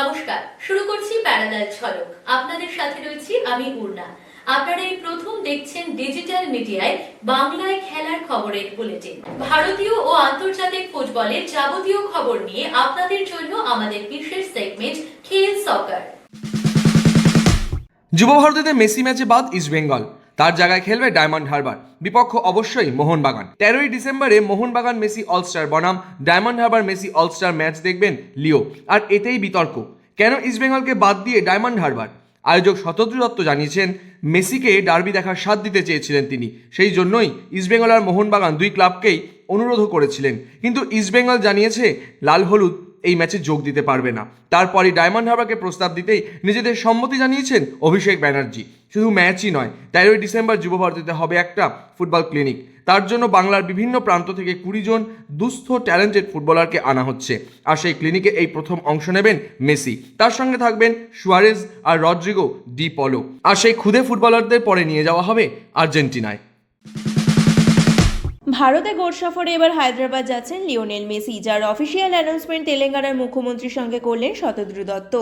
নমস্কার, শুরু করছি প্যারালাল ঝলক আপনাদের সাথে রয়েছি আমি পূর্ণা আপনারা এই প্রথম দেখছেন ডিজিটাল মিডিয়ায় বাংলায় খেলার খবরের বুলেটিন। ভারতীয় ও আন্তর্জাতিক ফুটবলের যাবতীয় খবর নিয়ে আপনাদের জন্য আমাদের বিশেষ সেগমেন্ট খেল সকার যুব ভারতীতে মেসি ম্যাচে বাদ ইস্টবেঙ্গল তার জায়গায় খেলবে ডায়মন্ড হারবার। বিপক্ষ অবশ্যই মোহনবাগান। তেরোই ডিসেম্বরে মোহনবাগান মেসি অলস্টার বনাম, Diamond Harbour Messi all star match দেখবেন লিও। আর এতেই বিতর্ক। কেন ইস্টবেঙ্গলকে বাদ দিয়ে ডায়মন্ড হারবার আয়োজক শতদ্রু দত্ত জানিয়েছেন, মেসিকে ডার্বি দেখার স্বাদ দিতে চেয়েছিলেন তিনি। সেই জন্যই ইস্টবেঙ্গল আর মোহনবাগান দুই ক্লাবকেই অনুরোধও করেছিলেন। কিন্তু ইস্টবেঙ্গল জানিয়েছে, লাল হলুদ এই ম্যাচে যোগ দিতে পারবে না। তারপরই ডায়মন্ড হারবারকে প্রস্তাব দিতেই নিজেদের সম্মতি জানিয়েছেন অভিষেক ব্যানার্জি। শুধু ম্যাচই নয়, তেরোই ডিসেম্বর যুবভারতীতে হবে একটা ফুটবল ক্লিনিক। তার জন্য বাংলার বিভিন্ন প্রান্ত থেকে কুড়ি জন দুস্থ, ট্যালেন্টেড ফুটবলারকে আনা হচ্ছে। আর সেই ক্লিনিকে এই প্রথম অংশ নেবেন মেসি। তার সঙ্গে থাকবেন সুয়ারেজ আর রড্রিগো ডি পলো আর সেই ক্ষুদে ফুটবলারদের পরে নিয়ে যাওয়া হবে আর্জেন্টিনায়। ভারতে গোট সফরে এবার হায়দ্রাবাদ যাচ্ছেন লিওনেল মেসি যার অফিসিয়াল অ্যানাউন্সমেন্ট তেলেঙ্গানার মুখ্যমন্ত্রীর সঙ্গে করলেন শতদ্রু দত্ত।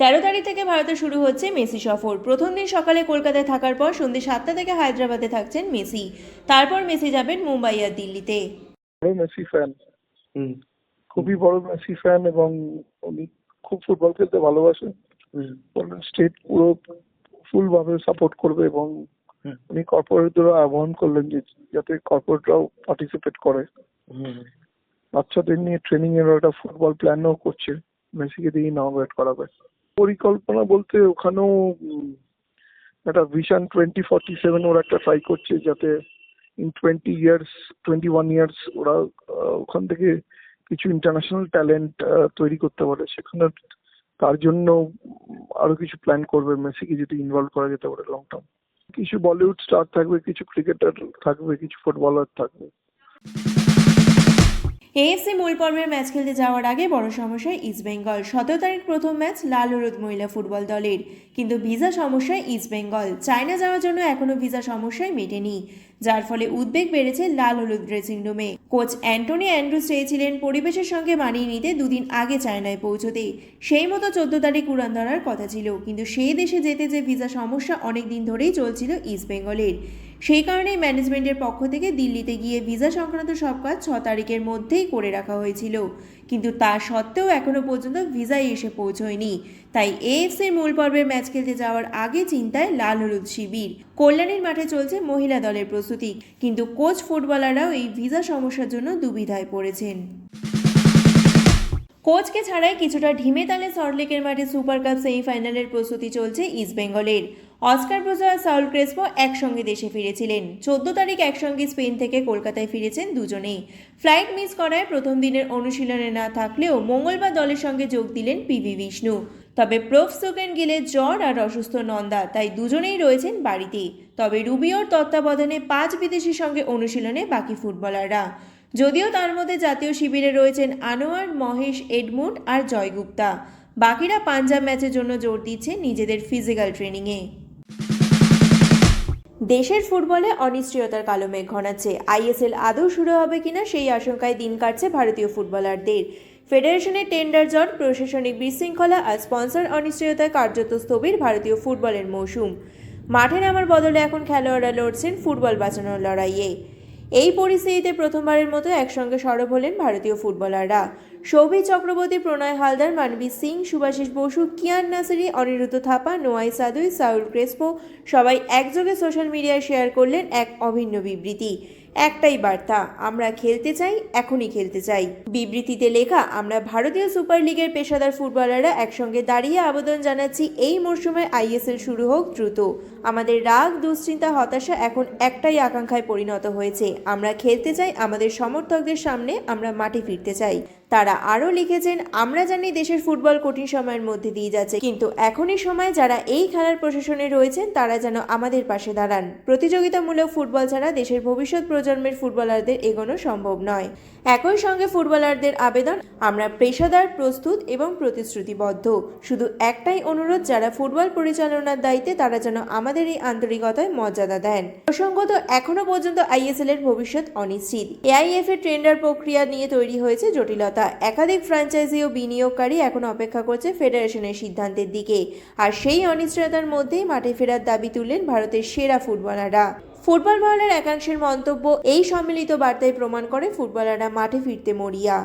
তেরো তারিখ থেকে ভারতে শুরু হচ্ছে মেসি সফর। প্রথম দিন সকালে কলকাতায় থাকার পর সন্ধ্যে সাতটা থেকে হায়দ্রাবাদে থাকছেন মেসি। তারপর মেসি যাবেন মুম্বাই আর দিল্লিতে। বড় মেসি ফ্যান খুবই বড় মেসি ফ্যান এবং উনি খুব ফুটবল খেলতে ভালোবাসেন। স্টেট পুরো ফুলভাবে সাপোর্ট করবে এবং উনি কর্পোরেটদেরও আহ্বান করলেন যে যাতে কর্পোরেটরাও পার্টিসিপেট করে। বাচ্চাদের নিয়ে ট্রেনিং এর একটা ফুটবল প্ল্যানও করছে। মেসিকে দিয়ে ইনগ্রেট করাবে। পরিকল্পনা বলতে ওখানেও একটা ভিশন টোয়েন্টি ফর্টি সেভেন ওরা একটা ট্রাই করছে যাতে in twenty years twenty one years ওরা ওখান থেকে কিছু ইন্টারন্যাশনাল ট্যালেন্ট তৈরি করতে পারে। সেখানে তার জন্য আরও কিছু প্ল্যান করবে মেসিকে যদি ইনভলভ করা যেতে পারে লং টার্ম কিছু বলিউড স্টার থাকবে, কিছু ক্রিকেটার থাকবে, কিছু ফুটবলার থাকবে। এএফসি মূল পর্বের ম্যাচ খেলতে যাওয়ার আগে বড় সমস্যা ইস্টবেঙ্গল সতেরো তারিখ প্রথম ম্যাচ লাল হলুদ মহিলা ফুটবল দলের। কিন্তু ভিসা সমস্যায় ইস্টবেঙ্গল চায়না যাওয়ার জন্য এখনও ভিসা সমস্যায় মেটেনি। যার ফলে উদ্বেগ বেড়েছে লাল হলুদ ড্রেসিং রুমে কোচ অ্যান্টনি অ্যান্ড্রুস চেয়েছিলেন পরিবেশের সঙ্গে মানিয়ে নিতে দুদিন আগে চায়নায় পৌঁছতে। সেই মতো চোদ্দ তারিখ উড়ান ধরার কথা ছিল, কিন্তু সেই দেশে যেতে যে ভিসা সমস্যা অনেক দিন ধরেই চলছিল ইস্টবেঙ্গলের সেই কারণেই ম্যানেজমেন্টের পক্ষ থেকে দিল্লিতে গিয়ে ভিসা সংক্রান্ত সব কাজ ছ তারিখের মধ্যেই করে রাখা হয়েছিল। কিন্তু তা সত্ত্বেও এখনও পর্যন্ত ভিসাই এসে পৌঁছয়নি। তাই এএফসির মূল পর্বের ম্যাচ খেলতে যাওয়ার আগে চিন্তায় লাল হলুদ শিবির। কল্যাণীর মাঠে চলছে মহিলা দলের প্রস্তুতি। কিন্তু কোচ ফুটবলাররাও এই ভিসা সমস্যার জন্য দুবিধায় পড়েছেন। কোচকে ছাড়াই কিছুটা ঢিমে তালে সল্টলেকের মাঠে সুপার কাপ সেমিফাইনালের প্রস্তুতি চলছে ইস্টবেঙ্গলের। অস্কার ব্রোজা সাউল ক্রেসপো একসঙ্গে দেশে ফিরেছিলেন। চোদ্দ তারিখ একসঙ্গে স্পেন থেকে কলকাতায় ফিরেছেন দুজনেই। ফ্লাইট মিস করায় প্রথম দিনের অনুশীলনে না থাকলেও মঙ্গলবার দলের সঙ্গে যোগ দিলেন পিভি বিষ্ণু। তবে প্রফ সোকেন গিলের জ্বর আর অসুস্থ নন্দা, তাই দুজনেই রয়েছেন বাড়িতে। তবে রুবিওর তত্ত্বাবধানে পাঁচ বিদেশির সঙ্গে অনুশীলনে বাকি ফুটবলাররা। যদিও তার মধ্যে জাতীয় শিবিরে রয়েছেন আনোয়ার, মহেশ, এডমুন্ড আর জয়গুপ্তা। বাকিরা পাঞ্জাব ম্যাচের জন্য জোর দিচ্ছে নিজেদের ফিজিক্যাল ট্রেনিংয়ে। দেশের ফুটবলে অনিশ্চয়তার কালো মেঘ ঘনাচ্ছে। আইএসএল আদৌ শুরু হবে কিনা সেই আশঙ্কায় দিন কাটছে ভারতীয় ফুটবলারদের। ফেডারেশনের টেন্ডার জট, প্রশাসনিক বিশৃঙ্খলা আর স্পন্সর অনিশ্চয়তায় কার্যত স্থবির ভারতীয় ফুটবলের মৌসুম। মাঠে নামার বদলে এখন খেলোয়াড়রা লড়ছেন ফুটবল বাঁচানোর লড়াইয়ে। এই পরিস্থিতিতে প্রথমবারের মতো একসঙ্গে সরব হলেন ভারতীয় ফুটবলাররা। Souvik Chakraborty, Pronay Halder, Manvir Singh, Subhasish Bose, Kiyan Nassiri, Anirudh Thapa, Noah Sadaoui, Saul Crespo সবাই একযোগে সোশ্যাল মিডিয়ায় শেয়ার করলেন এক অভিন্ন বিবৃতি। একটাই বার্তা, আমরা খেলতে চাই, এখনই খেলতে চাই। বিবৃতিতে লেখা, আমরা ভারতীয় সুপার লিগের পেশাদার ফুটবলাররা একসঙ্গে দাঁড়িয়ে আবেদন জানাচ্ছি, এই মরশুমে আইএসএল শুরু হোক দ্রুত। আমাদের রাগ, দুশ্চিন্তা, হতাশা এখন একটাই আকাঙ্ক্ষায় পরিণত হয়েছে। আমরা খেলতে চাই, আমাদের সমর্থকদের সামনে আমরা মাঠে ফিরতে চাই। তারা আরও লিখেছেন, আমরা জানি দেশের ফুটবল কঠিন সময়ের মধ্যে দিয়ে যাচ্ছে, কিন্তু এখনই সময় যারা এই খেলার প্রশাসনে রয়েছেন, তারা যেন আমাদের পাশে দাঁড়ান। প্রতিযোগিতামূলক ফুটবল ছাড়া দেশের ভবিষ্যৎ প্রজন্ম প্রজন্মের ফুটবলারদের এগোনো সম্ভব নয়। একই সঙ্গে ফুটবলারদের আবেদন আমরা পেশাদার, প্রস্তুত এবং প্রতিশ্রুতিবদ্ধ। শুধু একটাই অনুরোধ, যারা ফুটবল পরিচালনার দায়িত্বে, তারা যেন আমাদের এই আন্তরিকতায় মর্যাদা দেন। প্রসঙ্গত এখনও পর্যন্ত আইএসএল এর ভবিষ্যৎ অনিশ্চিত। এআইএফ এর টেন্ডার প্রক্রিয়া নিয়ে তৈরি হয়েছে জটিলতা। একাধিক ফ্র্যাঞ্চাইজি ও বিনিয়োগকারী এখন অপেক্ষা করছে ফেডারেশনের সিদ্ধান্তের দিকে। আর সেই অনিশ্চয়তার মধ্যেই মাঠে ফেরার দাবি তুললেন ভারতের সেরা ফুটবলাররা। ফুটবল মহলের একাংশের মন্তব্য এই সম্মিলিত বার্তায় প্রমাণ করে ফুটবলাররা মাঠে ফিরতে মরিয়া।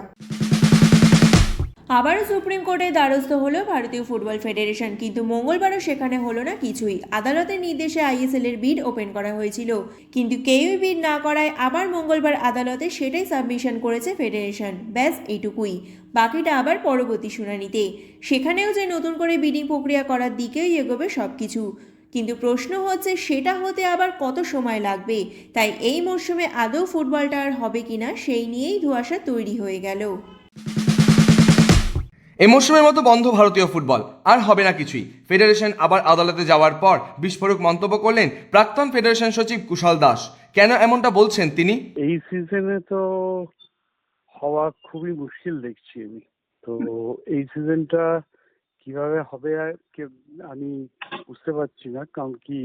আবারও সুপ্রিম কোর্টে দ্বারস্থ হলো ভারতীয় ফুটবল ফেডারেশন, কিন্তু মঙ্গলবারও সেখানে হলো না কিছুই। আদালতের নির্দেশে আইএসএল এর বিড ওপেন করা হয়েছিল, কিন্তু কেউই বিড না করায় আবার মঙ্গলবার আদালতে সেটাই সাবমিশন করেছে ফেডারেশন। ব্যাস, এইটুকুই। বাকিটা আবার পরবর্তী শুনানিতে। সেখানেও যে নতুন করে বিডিং প্রক্রিয়া করার দিকেই এগোবে সব কিছু কিন্তু প্রশ্ন হচ্ছে সেটা হতে আবার কত সময় লাগবে? তাই এই মরশুমে আদৌ ফুটবলটা আর হবে কিনা সেই নিয়েই ধোঁয়াশা তৈরি হয়ে গেল। এ মরশুমের মতো বন্ধ ভারতীয় ফুটবল আর হবে না কিছুই। ফেডারেশন আবার আদালতে যাওয়ার পর বিস্ফোরক মন্তব্য করলেন প্রাক্তন ফেডারেশন সচিব কুশল দাস। কেন এমনটা বলছেন তিনি? এই সিজনে তো হওয়া খুবই মুশকিল দেখছি আমি। তো এই সিজনটা কীভাবে হবে আমি বুঝতে পারছি না কারণ কি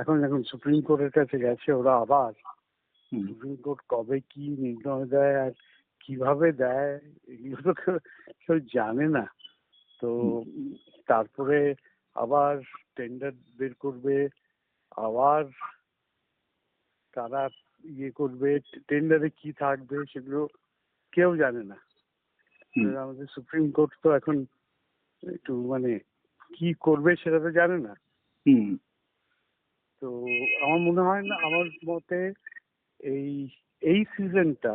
এখন এখন সুপ্রিম কোর্টের কাছে গেছে ওরা আবার। সুপ্রিম কোর্ট কবে কি নির্ণয় দেয় আর কীভাবে দেয় এগুলো তো কেউ জানে না। তো তারপরে আবার টেন্ডার বের করবে আবার তারা ইয়ে করবে টেন্ডারে কি থাকবে সেগুলো কেউ জানে না। আমাদের সুপ্রিম কোর্ট তো এখন একটু মানে কি করবে সেটা তো জানে না। তো আমার মনে হয় না আমার মতে এই এই সিজনটা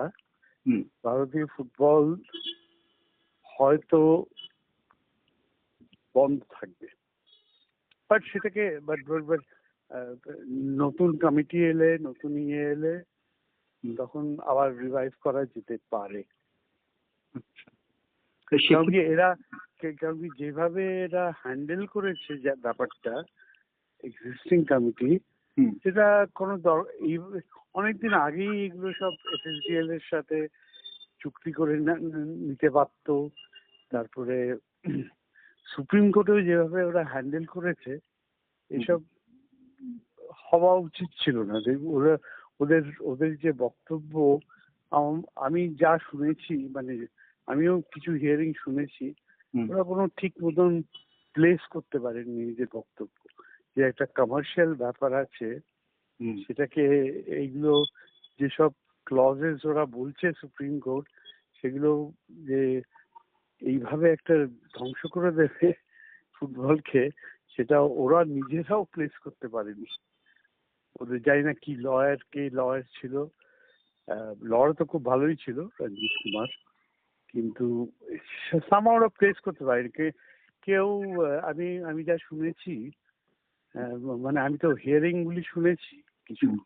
ভারতীয় ফুটবল হয়তো বন্ধ থাকবে। বাট সেটাকে বাট বাট নতুন কমিটি এলে নতুন ইয়ে এলে তখন আবার রিভাইভ করা যেতে পারে। কারণ কি এরা কারণ কি যেভাবে এরা হ্যান্ডেল করেছে যা ব্যাপারটা এক্সিস্টিং কমিটি সেটা কোনো অনেকদিন আগেই এগুলো সব এফএসডিএল এর সাথে চুক্তি করে নিতে পারতো তারপরে সুপ্রিম কোর্টেও যেভাবে ওরা হ্যান্ডেল করেছে এসব হওয়া উচিত ছিল না। ওরা ওদের ওদের যে বক্তব্য আমি যা শুনেছি মানে আমিও কিছু হিয়ারিং শুনেছি। ওরা কোনো ঠিক মতন প্লেস করতে পারেননি নিজের বক্তব্য। যে একটা কমার্শিয়াল ব্যাপার আছে সেটাকে এইগুলো যেসব ক্লজেস ওরা বলছে সুপ্রিম কোর্ট সেগুলো যে এইভাবে একটা ধ্বংস করে দেবে ফুটবলকে সেটা ওরা নিজেরাও প্লেস করতে পারেনি। ওদের জানি না কি লয়ার কে লয়ার ছিল। লয়ার তো খুব ভালোই ছিল রঞ্জিত কুমার। কিন্তু সামা ওরা প্লেস করতে পারেনি। কে- কেউ আমি আমি যা শুনেছি মানে আমি তো হিয়ারিং গুলি শুনেছি কিছু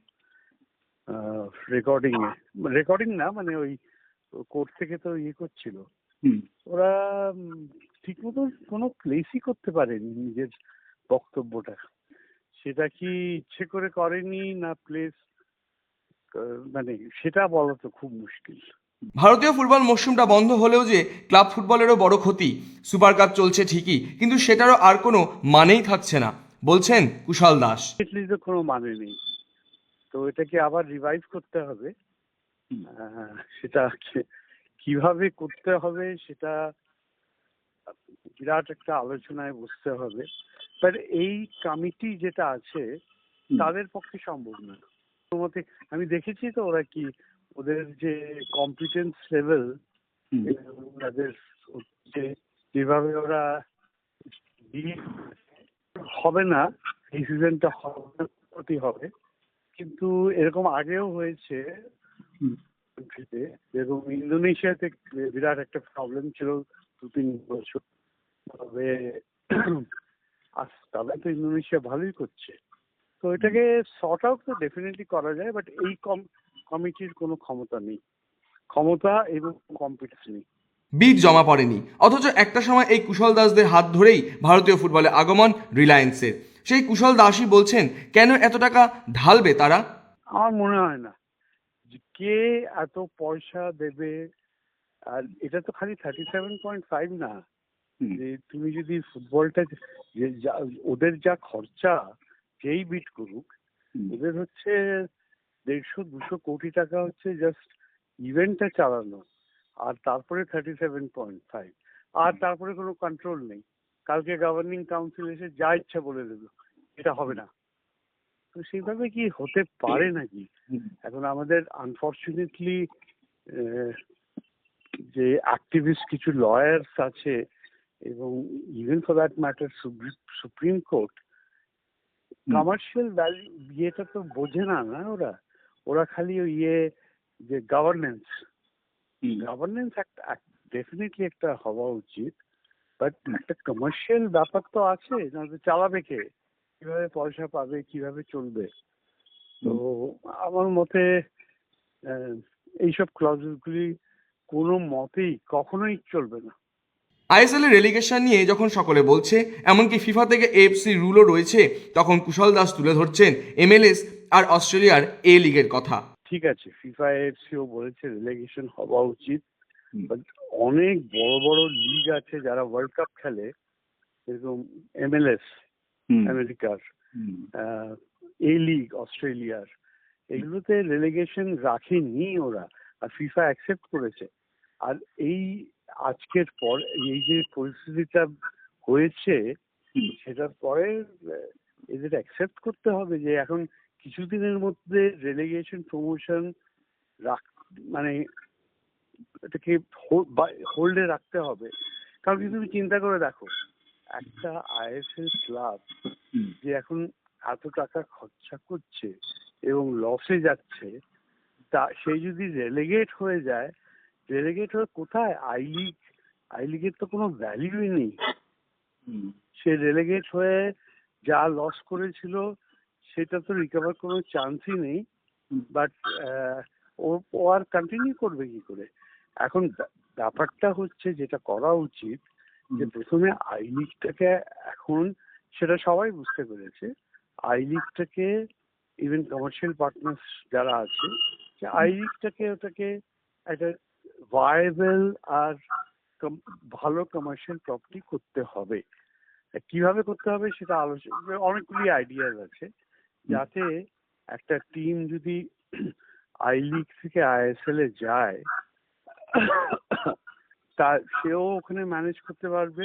রেকর্ডিং এ। রেকর্ডিং না মানে ওই কোর্ট থেকে তো ইয়ে করছিল। ওরা ঠিক মতো কোনো প্লেসই করতে পারেনি নিজের বক্তব্যটা। সেটা কি ইচ্ছে করে করেনি না প্লেস মানে সেটা বলা তো খুব মুশকিল। ভারতীয় ফুটবল মরশুমটা বন্ধ হলেও যে ক্লাব ফুটবলেরও বড় ক্ষতি সুপার কাপ চলছে ঠিকই কিন্তু সেটারও আর কোনো মানেই থাকছে না বলছেন কুশল দাস। তো কোনো মানে নেই। তো এটাকে আবার রিভাইভ করতে হবে। সেটা কীভাবে করতে হবে সেটা বিরাট একটা আলোচনায় বসতে হবে। বাট এই কমিটি যেটা আছে তাদের পক্ষে সম্ভব না। আমি দেখেছি তো ওরা কি ওদের যে কম্পিটেন্স লেভেল তাদের যে যেভাবে ওরা হবে না এই সিজনটা হবে হবে। কিন্তু এরকম আগেও হয়েছে যেরকম ইন্দোনেশিয়াতে বিরাট একটা প্রবলেম ছিল দু তিন বছর। তবে তবে তো ইন্দোনেশিয়া ভালোই করছে। তো এটাকে শর্ট আউট তো ডেফিনেটলি করা যায় বাট এই কম কমিটির কোনো ক্ষমতা নেই। ক্ষমতা এবং কম্পিটেন্স নেই। বিড জমা পড়েনি। অথচ একটা সময় এই কুশল দাসদের হাত ধরেই ভারতীয় ফুটবলে আগমন রিলায়েন্সের সেই কুশল দাসই বলছেন কেন এত টাকা ঢালবে তারা? আমার মনে হয় না। কে এত পয়সা দেবে আর এটা তো খালি থার্টি সেভেন পয়েন্ট ফাইভ না যে তুমি যদি ফুটবলটা যা- ওদের যা খরচা যেই বিট করুক ওদের হচ্ছে দেড়শো দুশো কোটি টাকা হচ্ছে জাস্ট ইভেন্টটা চালানো। আর তারপরে থার্টি সেভেন পয়েন্ট ফাইভ আর তারপরে কোনো কন্ট্রোল নেই। কালকে গভর্নিং কাউন্সিল এসে যা ইচ্ছা বলে দেবে এটা হবে না। তো সেইভাবে কি হতে পারে নাকি? এখন আমাদের আনফর্চুনেটলি যে অ্যাক্টিভিস্ট কিছু লয়ার্স আছে এবং even for that matter supreme court commercial value ইয়েটা তো বোঝে না না ওরা? ওরা খালি ওই ইয়ে যে গভর্নেন্স গভর্নেন্স একটা ডেফিনেটলি একটা হওয়া উচিত বাট একটা কমার্শিয়াল ব্যাপার তো আছে না চালাবে কে? কীভাবে পয়সা পাবে কীভাবে চলবে? তো আমার মতে এইসব ক্লজগুলি কোনো মতেই কখনোই চলবে না। আইএসএল এর রেলিগেশন নিয়ে যখন সকলে বলছে এমনকি ফিফা থেকে এএফসি রুলও রয়েছে তখন কুশল দাস তুলে ধরছেন এমএলএস আর অস্ট্রেলিয়ার এ লিগের কথা। ঠিক আছে ফিফা এফসিও বলেছে রিলেগেশন হওয়া উচিত অনেক বড় বড় লিগ আছে যারা ওয়ার্ল্ড কাপ খেলে এরকম এমএলএস আমেরিকার এ লিগ অস্ট্রেলিয়ার এগুলোতে রেলিগেশন রাখেনি ওরা আর ফিফা অ্যাকসেপ্ট করেছে। আর এই আজকের পর এই যে পরিস্থিতিটা হয়েছে সেটার পরে এদের অ্যাকসেপ্ট করতে হবে যে এখন কিছুদিনের মধ্যে রেলিগেশন প্রমোশন রাখ মানে এটাকে হোল্ডে রাখতে হবে। কারণ কি তুমি চিন্তা করে দেখো একটা আইএসএল ক্লাব যে এখন এত টাকা খরচা করছে এবং লসে যাচ্ছে তা সে যদি রেলেগেট হয়ে যায় রেলেগেট হয়ে কোথায়? আই লিগ আই লিগের তো কোনো ভ্যালিউই নেই। সে রেলেগেট হয়ে যা লস করেছিল সেটা তো রিকভার কোনো চান্সই নেই but O O R continue করবে কি করে? এখন ব্যা- ব্যাপারটা হচ্ছে যেটা করা উচিত যে প্রথমে আই লিগটাকে এখন সেটা সবাই বুঝতে পেরেছে আই লিগটাকে ইভেন কমার্শিয়াল পার্টনার্স যারা আছে যে আই লিগটাকে ওটাকে একটা ভায়াবল আর ভালো কমার্শিয়াল প্রপার্টি করতে হবে। কীভাবে করতে হবে সেটা আলোচনা অনেকগুলি আইডিয়াস আছে। যাতে একটা টিম যদি আই লিগ থেকে আইএসএল এ যায় তা সেও ওখানে ম্যানেজ করতে পারবে।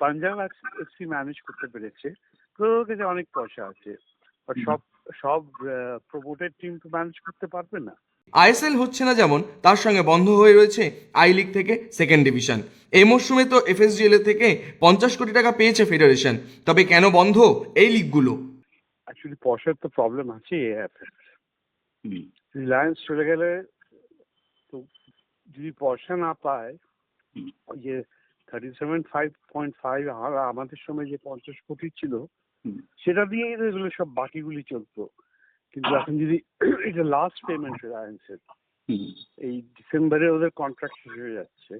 পাঞ্জাব এফসি ম্যানেজ করতে পেরেছে। তো ওর কাছে অনেক পয়সা আছে। সব সব প্রমোটেড টিম তো ম্যানেজ করতে পারবে না। আইএসএল হচ্ছে না যেমন তার সঙ্গে বন্ধ হয়ে রয়েছে আই লিগ থেকে সেকেন্ড ডিভিশন এই মরশুমে তো এফএসডিএল থেকে পঞ্চাশ কোটি টাকা পেয়েছে ফেডারেশন তবে কেন বন্ধ? এই লিগগুলো অ্যাকচুয়ালি পয়সার তো প্রবলেম আছে এই এএফএস রিলায়েন্স চলে গেলে তো যদি পয়সা না পায় ওই যে thirty seven five point five আমাদের সময় যে পঞ্চাশ কোটি ছিল সেটা দিয়েই এগুলো সব বাকিগুলি চলতো। কিন্তু এখন যদি এটা লাস্ট পেমেন্ট রিলায়েন্সের এই ডিসেম্বরে ওদের কন্ট্রাক্ট শেষ হয়ে যাচ্ছে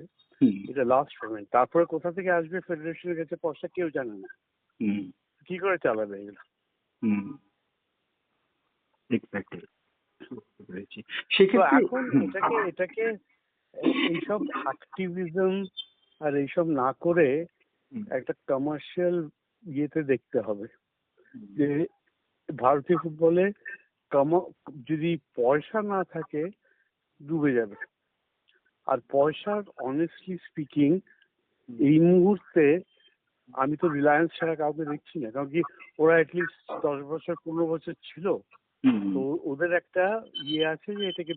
এটা লাস্ট পেমেন্ট তারপরে কোথা থেকে আসবে ফেডারেশনের কাছে পয়সা কেউ জানে না। কি করে চালাবে এগুলো? এক্স্যাক্টলি পেরেছি। তো সেক্ষেত্রে এখন এটাকে এটাকে এইসব অ্যাক্টিভিজম আর এইসব না করে। একটা কমার্শিয়াল ইয়েতে দেখতে হবে। যে ভারতীয় ফুটবলে কম- যদি পয়সা না থাকে ডুবে যাবে। আর পয়সার অনেস্টলি স্পিকিং এই মুহূর্তে আমি তো রিলায়েন্স ছাড়া কাউকে দেখছি না কারণ কি ওরা অ্যাটলিস্ট দশ বছর পনেরো বছর ছিল। তো ওদের একটা ইয়ে আছে যে এটাকে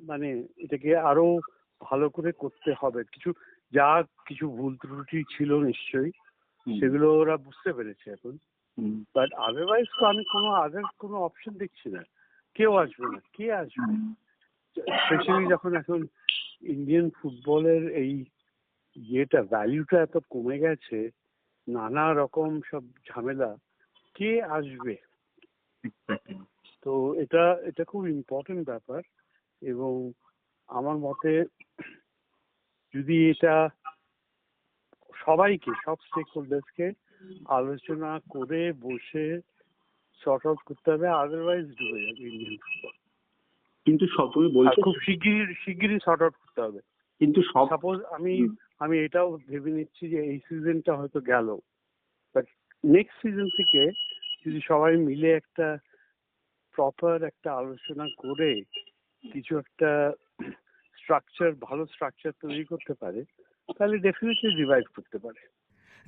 মানে এটাকে আরও ভালো করে করতে হবে। কিছু যা কিছু ভুল ত্রুটি ছিল নিশ্চয়ই সেগুলো ওরা বুঝতে পেরেছে এখন। বাট আদারওয়াইজ তো আমি কোনো আদার কোনো অপশন দেখছি না। কেউ আসবে না কে আসবে? স্পেশালি যখন এখন ইন্ডিয়ান ফুটবলের এই ইয়েটা ভ্যালুটা এত কমে গেছে নানা রকম সব ঝামেলা কে আসবে? তো এটা এটা খুব ইম্পর্টেন্ট ব্যাপার এবং আমার মতে যদি এটা সবাইকে সব স্টেক হোল্ডার্সকে আলোচনা করে বসে শর্ট আউট করতে হবে আদারওয়াইজ ডুবে যাবে ইন্ডিয়ান ফুটবল কিন্তু সব তুমি বলছো খুব শিগগিরই শিগগিরই শর্ট আউট করতে হবে। কিন্তু সব সাপোজ আমি। আমি এটাও ভেবে নিচ্ছি যে এই সিজনটা হয়তো গেল। বাট নেক্সট সিজন থেকে যদি সবাই মিলে একটা প্রপার একটা আলোচনা করে কিছু একটা স্ট্রাকচার ভালো স্ট্রাকচার তৈরি করতে পারে তাহলে ডেফিনেটলি রিভাইভ করতে পারে।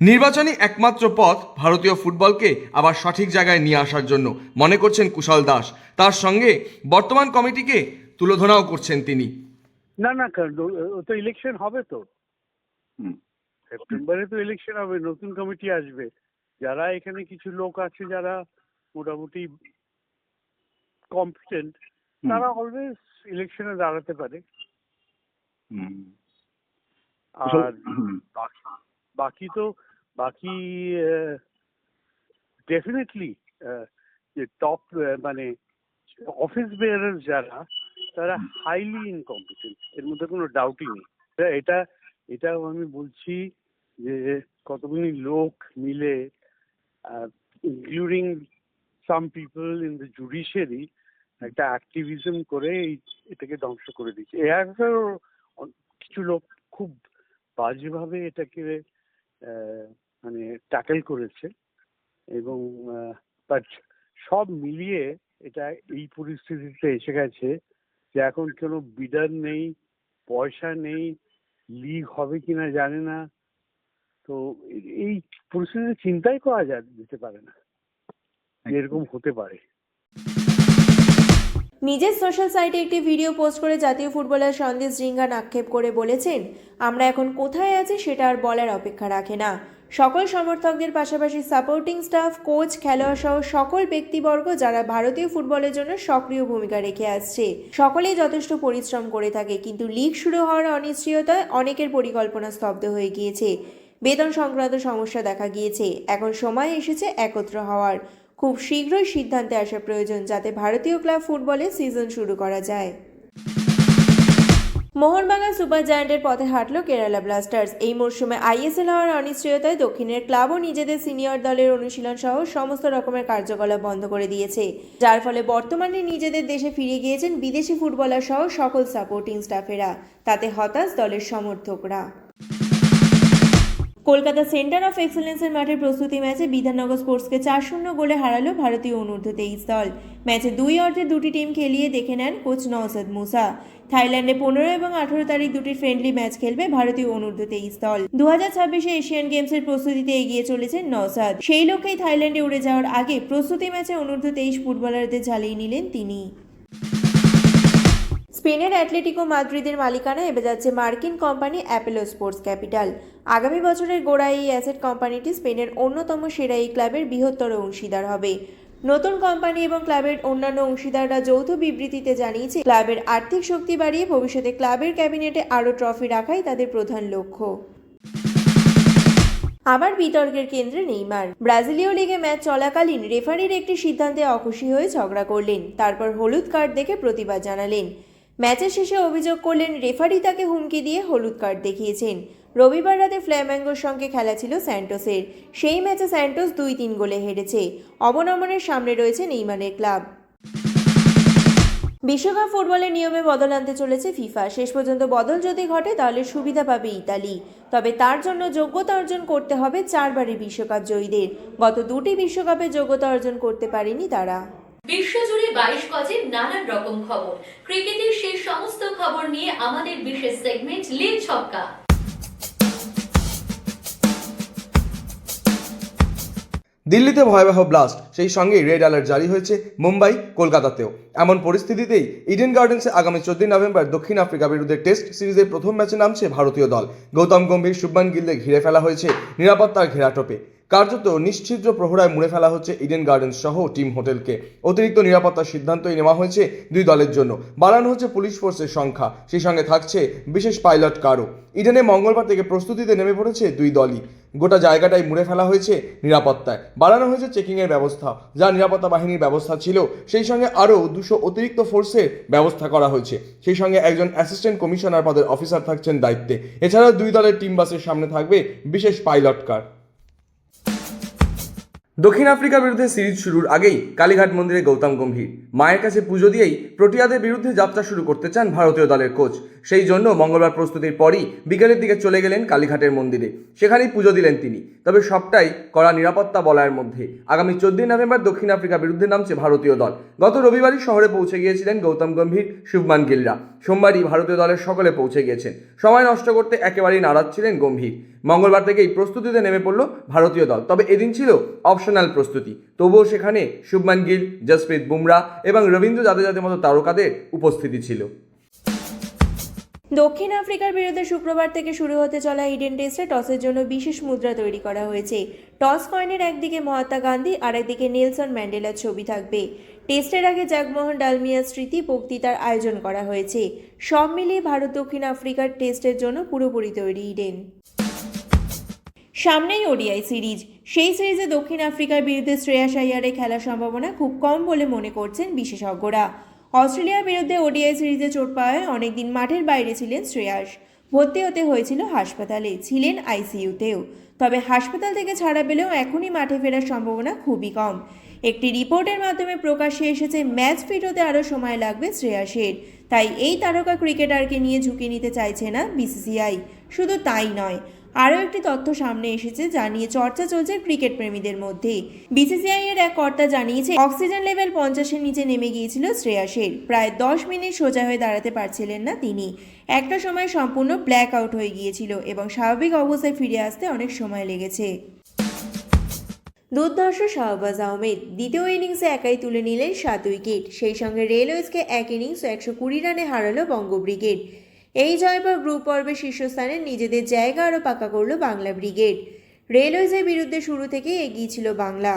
নির্বাচনই একমাত্র পথ ভারতীয় ফুটবলকে আবার সঠিক জায়গায় নিয়ে আসার জন্য মনে করছেন কুশল দাস। তার সঙ্গে বর্তমান কমিটিকে তুলোধনাও করছেন তিনি। না না কারণ ও- তো ইলেকশন হবে তো। সেপ্টেম্বরে তো ইলেকশন হবে নতুন কমিটি আসবে। যারা এখানে কিছু লোক আছে যারা মোটামুটি কম্পিটেন্ট তারা অলওয়েজ ইলেকশনে দাঁড়াতে পারে। আর বাকি- তো বাকি ডেফিনেটলি যে টপ মানে অফিস বেয়ারার যারা তারা হাইলি ইনকম্পিটেন্ট এর মধ্যে কোনো ডাউটই নেই। এটা এটাও আমি বলছি যে কতগুলি লোক মিলে including some people in the judiciary একটা অ্যাক্টিভিজম করে এটাকে ধ্বংস করে দিচ্ছে এর কিছু লোক খুব বাজেভাবে এটাকে মানে ট্যাকেল করেছে এবং বাট সব মিলিয়ে এটা এই পরিস্থিতিতে এসে গেছে যে এখন কোনো বিডার নেই, পয়সা নেই লিগ হবে কিনা জানে না। তো এই পরিস্থিতিতে চিন্তাই করা যায় যেতে পারে না। এরকম হতে পারে। নিজের সোশ্যাল সাইটে একটি ভিডিও পোস্ট করে জাতীয় ফুটবলার সন্দেশ জিঙ্গান আক্ষেপ করে বলেছেন আমরা এখন কোথায় আছি সেটা আর বলার অপেক্ষা রাখে না। সকল সমর্থকদের পাশাপাশি সাপোর্টিং স্টাফ কোচ খেলোয়াড় সহ সকল ব্যক্তিবর্গ যারা ভারতীয় ফুটবলের জন্য সক্রিয় ভূমিকা রেখে আসছে। সকলেই যথেষ্ট পরিশ্রম করে থাকে, কিন্তু লিগ শুরু হওয়ার অনিশ্চয়তায় অনেকের পরিকল্পনা স্তব্ধ হয়ে গিয়েছে। বেতন সংক্রান্ত সমস্যা দেখা গিয়েছে। এখন সময় এসেছে একত্র হওয়ার। খুব শীঘ্রই সিদ্ধান্তে আসা প্রয়োজন যাতে ভারতীয় ক্লাব ফুটবলে সিজন শুরু করা যায়। মোহনবাগান সুপার জায়ান্টের পথে হাঁটল কেরালা ব্লাস্টার্স। এই মরশুমে আইএসএল হওয়ার অনিশ্চয়তায় দক্ষিণের ক্লাবও নিজেদের সিনিয়র দলের অনুশীলন সহ সমস্ত রকমের কার্যকলাপ বন্ধ করে দিয়েছে। যার ফলে বর্তমানে নিজেদের দেশে ফিরে গিয়েছেন বিদেশি ফুটবলার সহ সকল সাপোর্টিং স্টাফেরা তাতে হতাশ দলের সমর্থকরা। কলকাতা সেন্টার অফ এক্সেলেন্সের মাঠের প্রস্তুতি ম্যাচে বিধাননগর স্পোর্টসকে চার শূন্য গোলে হারালো ভারতীয় অনূর্ধ্ব তেইশ দল। ম্যাচে দুই অর্ধে দুটি টিম খেলিয়ে দেখে নেন কোচ নওসাদ মুসা। থাইল্যান্ডে পনেরো এবং আঠারো তারিখ দুটি ফ্রেন্ডলি ম্যাচ খেলবে ভারতীয় অনূর্ধ্ব তেইশ দল। দু হাজার ছাব্বিশে এশিয়ান গেমসের প্রস্তুতিতে এগিয়ে চলেছেন নওসাদ সেই লক্ষ্যেই থাইল্যান্ডে উড়ে যাওয়ার আগে প্রস্তুতি ম্যাচে অনূর্ধ্ব তেইশ ফুটবলারদের ঝালিয়ে নিলেন তিনি। স্পেনের অ্যাটলেটিকো মাদ্রিদের মালিকানা এবে যাচ্ছে মার্কিন কোম্পানি অ্যাপেলো স্পোর্টস ক্যাপিটাল। আগামী বছরের গোড়ায় এই অ্যাসেট কোম্পানিটি স্পেনের অন্যতম সেরা এই ক্লাবের বৃহত্তর অংশীদার হবে। নতুন কোম্পানি এবং ক্লাবের অন্যান্য অংশীদাররা যৌথ বিবৃতিতে জানিয়েছে, ক্লাবের আর্থিক শক্তি বাড়িয়ে ভবিষ্যতে ক্লাবের ক্যাবিনেটে আরও ট্রফি রাখাই তাদের প্রধান লক্ষ্য। আবার বিতর্কের কেন্দ্রে নেইমার। ব্রাজিলীয় লিগে ম্যাচ চলাকালীন রেফারির একটি সিদ্ধান্তে অখুশি হয়ে ঝগড়া করলেন, তারপর হলুদ কার্ড দেখে প্রতিবাদ জানালেন। ম্যাচের শেষে অভিযোগ করলেন রেফারি তাকে হুমকি দিয়ে হলুদ কার্ড দেখিয়েছেন। রবিবার রাতে ফ্ল্যাম্যাঙ্গোর সঙ্গে খেলা ছিল স্যান্টোসের। সেই ম্যাচে স্যান্টোস দুই তিন গোলে হেরেছে। অবনমনের সামনে রয়েছে নেইমারের ক্লাব। বিশ্বকাপ ফুটবলের নিয়মে বদল আনতে চলেছে ফিফা। শেষ পর্যন্ত বদল যদি ঘটে, তাহলে সুবিধা পাবে ইতালি। তবে তার জন্য যোগ্যতা অর্জন করতে হবে চারবারের বিশ্বকাপ জয়ীদের। গত দুটি বিশ্বকাপে যোগ্যতা অর্জন করতে পারেনি তারা। বিশ্বজুড়ে বাইশ গজে নানান রকম খবর। ক্রিকেটের সেই সমস্ত খবর নিয়ে আমাদের বিশেষ সেগমেন্ট লিগ ছক্কা। দিল্লিতে ভয়াবহ ব্লাস্ট সেই সঙ্গে রেড অ্যালার্ট জারি হয়েছে মুম্বাই, কলকাতাতেও। এমন পরিস্থিতিতেই ইডেন গার্ডেন্সে আগামী চোদ্দই নভেম্বর দক্ষিণ আফ্রিকা বিরুদ্ধে টেস্ট সিরিজের প্রথম ম্যাচে নামছে ভারতীয় দল। গৌতম গম্ভীর, শুভমান গিলদের ঘিরে ফেলা হয়েছে নিরাপত্তার ঘেরাটোপে কার্যত নিশ্চিদ্র প্রহরায় মুড়ে ফেলা হচ্ছে ইডেন গার্ডেন্স সহ টিম হোটেলকে। অতিরিক্ত নিরাপত্তার সিদ্ধান্তই নেওয়া হয়েছে দুই দলের জন্য। বাড়ানো হচ্ছে পুলিশ ফোর্সের সংখ্যা, সেই সঙ্গে থাকছে বিশেষ পাইলট কারও। ইডেনে মঙ্গলবার থেকে প্রস্তুতিতে নেমে পড়েছে দুই দলই। গোটা জায়গাটাই মুড়ে ফেলা হয়েছে নিরাপত্তায়। বাড়ানো হয়েছে চেকিংয়ের ব্যবস্থা, যা নিরাপত্তা বাহিনীর ব্যবস্থা ছিল। সেই সঙ্গে আরও দুশো অতিরিক্ত ফোর্সের ব্যবস্থা করা হয়েছে। সেই সঙ্গে একজন অ্যাসিস্ট্যান্ট কমিশনার পদের অফিসার থাকছেন দায়িত্বে। এছাড়াও দুই দলের টিম বাসের সামনে থাকবে বিশেষ পাইলট কার। দক্ষিণ আফ্রিকার বিরুদ্ধে সিরিজ শুরুর আগেই কালীঘাট মন্দিরে গৌতম গম্ভীর। মায়ের কাছে পুজো দিয়েই প্রোটিয়াদের বিরুদ্ধে যাত্রা শুরু করতে চান ভারতীয় দলের কোচ। সেই জন্য মঙ্গলবার প্রস্তুতির পরই বিকেলের দিকে চলে গেলেন কালীঘাটের মন্দিরে। সেখানেই পুজো দিলেন তিনি। তবে সবটাই কড়া নিরাপত্তা বলয়ের মধ্যে। আগামী চোদ্দই নভেম্বর দক্ষিণ আফ্রিকার বিরুদ্ধে নামছে ভারতীয় দল। গত রবিবারই শহরে পৌঁছে গিয়েছিলেন গৌতম গম্ভীর, শুভমান গিলরা। সোমবারই ভারতীয় দলের সকলে পৌঁছে গিয়েছেন। সময় নষ্ট করতে একেবারেই নারাজ ছিলেন গম্ভীর। মঙ্গলবার থেকেই প্রস্তুতিতে নেমে পড়ল ভারতীয় দল। তবে এদিন ছিল অপশনাল প্রস্তুতি। তবুও সেখানে শুভমান গিল, জসপ্রীত বুমরা এবং রবীন্দ্র জাদেজাদের মতো তারকাদের উপস্থিতি ছিল। দক্ষিণ আফ্রিকার বিরুদ্ধে শুক্রবার থেকে শুরু হতে চলা ইডেন টেস্টে টসের জন্য বিশেষ মুদ্রা তৈরি করা হয়েছে। টস কয়েনের একদিকে মহাত্মা গান্ধী আর একদিকে নেলসন ম্যান্ডেলার ছবি থাকবে। টেস্টের আগে জাগমোহন ডালমিয়ার স্মৃতি বক্তৃতার আয়োজন করা হয়েছে। সব মিলিয়ে ভারত দক্ষিণ আফ্রিকার টেস্টের জন্য পুরোপুরি তৈরি ইডেন। সামনেই ওডিআই সিরিজ। সেই সিরিজে দক্ষিণ আফ্রিকার বিরুদ্ধে শ্রেয়াস আইয়ারে খেলার সম্ভাবনা খুব কম বলে মনে করছেন বিশেষজ্ঞরা। অস্ট্রেলিয়ার বিরুদ্ধে ওডিআই সিরিজে চোট পাওয়ায় অনেকদিন মাঠের বাইরে ছিলেন শ্রেয়াস। ভর্তি হতে হয়েছিল হাসপাতালে, ছিলেন আইসিইউতেও। তবে হাসপাতাল থেকে ছাড়া পেলেও এখনই মাঠে ফেরার সম্ভাবনা খুবই কম। একটি রিপোর্টের মাধ্যমে প্রকাশ্যে এসেছে, ম্যাচ ফিট হতে আরও সময় লাগবে শ্রেয়াসের। তাই এই তারকা ক্রিকেটারকে নিয়ে ঝুঁকি নিতে চাইছে না বিসিসিআই। শুধু তাই নয় আরও একটি তথ্য সামনে এসেছে যা নিয়ে চর্চা চলছে ক্রিকেট প্রেমীদের মধ্যে। বিসিসিআই এর এক কর্তা জানিয়েছে, অক্সিজেন লেভেল পঞ্চাশের নিচে নেমে গিয়েছিল শ্রেয়াসের প্রায় দশ মিনিট সোজা হয়ে দাঁড়াতে পারছিলেন না তিনি। একটা সময় সম্পূর্ণ ব্ল্যাক আউট হয়ে গিয়েছিল এবং স্বাভাবিক অবস্থায় ফিরে আসতে অনেক সময় লেগেছে। দুর্ধর্ষ শাহবাজ আহমেদ দ্বিতীয় ইনিংসে একাই তুলে নিলেন সাত উইকেট। সেই সঙ্গে রেলওয়েজকে এক ইনিংস একশো কুড়ি রানে হারালো বঙ্গ ব্রিগেড এই জয় পর গ্রুপ পর্বে শীর্ষস্থানে নিজেদের জায়গা আরও পাকা করল বাংলা ব্রিগেড। রেলওয়েজের বিরুদ্ধে শুরু থেকেই এগিয়ে ছিল বাংলা।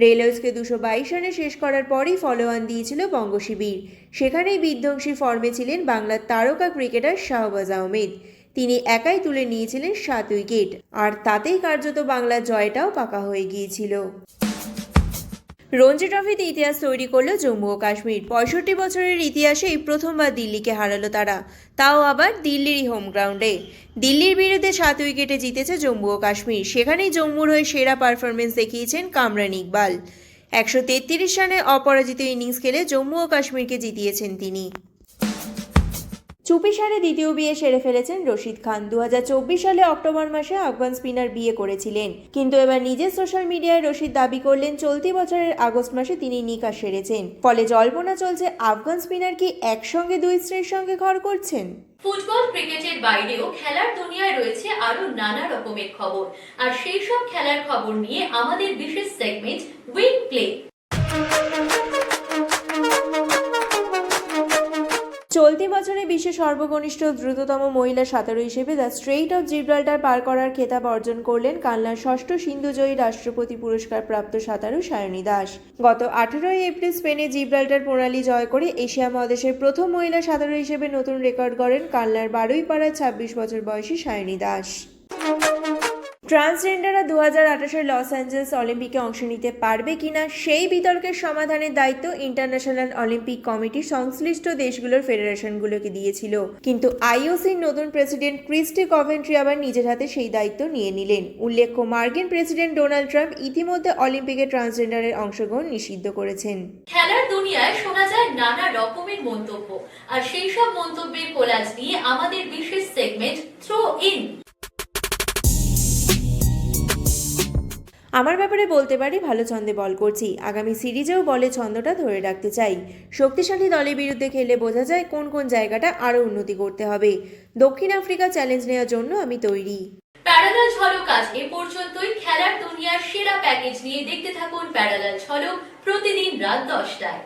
রেলওয়েজকে দুশো বাইশ রানে শেষ করার পরই ফলোয়ান দিয়েছিল বঙ্গ শিবির। সেখানেই বিধ্বংসী ফর্মে ছিলেন বাংলার তারকা ক্রিকেটার শাহবাজ আহমেদ। তিনি একাই তুলে নিয়েছিলেন সাত উইকেট। আর তাতেই কার্যত বাংলার জয়টাও পাকা হয়ে গিয়েছিল। রঞ্জি ট্রফিতে ইতিহাস তৈরি করল জম্মু ও কাশ্মীর। পঁয়ষট্টি বছরের ইতিহাসে এই প্রথমবার দিল্লিকে হারালো তারা। তাও আবার দিল্লিরই হোম গ্রাউন্ডে দিল্লির বিরুদ্ধে সাত উইকেটে জিতেছে জম্মু ও কাশ্মীর। সেখানেই জম্মুর হয়ে সেরা পারফরমেন্স দেখিয়েছেন কামরান ইকবাল। একশো তেত্রিশ রানে অপরাজিত ইনিংস খেলে জম্মু ও কাশ্মীরকে জিতিয়েছেন তিনি। চুপিসারে দ্বিতীয় বিয়ে সেরে ফেলেছেন রশিদ খান। দু হাজার চব্বিশ সালে অক্টোবর মাসে আফগান স্পিনার বিয়ে করেছিলেন। কিন্তু এবার নিজের সোশ্যাল মিডিয়ায় রশিদ দাবি করলেন, চলতি বছরের আগস্ট মাসে তিনি নিকা সেরেছেন। ফলে জল্পনা চলছে, আফগান স্পিনার কি একসঙ্গে দুই স্ত্রীর সঙ্গে ঘর করছেন? ফুটবল, ক্রিকেটের বাইরেও খেলার দুনিয়ায় রয়েছে আরও নানা রকমের খবর। আর সেই সব খেলার খবর নিয়ে আমাদের বিশেষ সেগমেন্ট উইন প্লে চলতি বছরে বিশ্বের সর্বকনিষ্ঠ দ্রুততম মহিলা সাঁতারু হিসেবে দ্য স্ট্রেইট অফ জিব্রাল্টার পার করার খেতাব অর্জন করলেন কান্নার ষষ্ঠ সিন্ধুজয়ী রাষ্ট্রপতি পুরস্কার প্রাপ্ত সাঁতারু সায়নী দাস। গত আঠেরোই এপ্রিল স্পেনে জিব্রাল্টার প্রণালী জয় করে এশিয়া মহাদেশের প্রথম মহিলা সাঁতারু হিসেবে নতুন রেকর্ড গড়েন কান্নার বারুই পাড়ায় ছাব্বিশ বছর বয়সী সায়নী দাস। ট্রান্সজেন্ডাররা দু হাজার আঠাশের লস অ্যাঞ্জেলস অলিম্পিকে অংশ নিতে পারবে কিনা সেই বিতর্কের সমাধানের দায়িত্ব ইন্টারন্যাশনাল অলিম্পিক কমিটি সংশ্লিষ্ট দেশগুলোর ফেডারেশনগুলোকে দিয়েছিল। কিন্তু আইওসির নতুন প্রেসিডেন্ট ক্রিস্টি কভেন্ট্রি আবার নিজের হাতে সেই দায়িত্ব নিয়ে নিলেন। উল্লেখ্য, মার্কিন প্রেসিডেন্ট ডোনাল্ড ট্রাম্প ইতিমধ্যে অলিম্পিকে ট্রান্সজেন্ডারের অংশগ্রহণ নিষিদ্ধ করেছেন। খেলার দুনিয়ায় শোনা যায় নানা রকমের মন্তব্য। আর সেই সব মন্তব্যের কোলাজ নিয়ে আমাদের বিশেষ সেগমেন্ট থ্রো ইন আমার ব্যাপারে বলতে পারি, ভালো ছন্দে বল করছি। আগামী সিরিজেও বলে ছন্দটা ধরে রাখতে চাই। শক্তিশালী দলের বিরুদ্ধে খেলে বোঝা যায় কোন কোন জায়গাটা আরও উন্নতি করতে হবে। দক্ষিণ আফ্রিকা চ্যালেঞ্জ নেওয়ার জন্য আমি তৈরি। প্যারালাল ঝলক আজ এ পর্যন্তই। খেলার দুনিয়ার সেরা প্যাকেজ নিয়ে দেখতে থাকুন প্যারালাল ঝলক প্রতিদিন রাত দশটায়।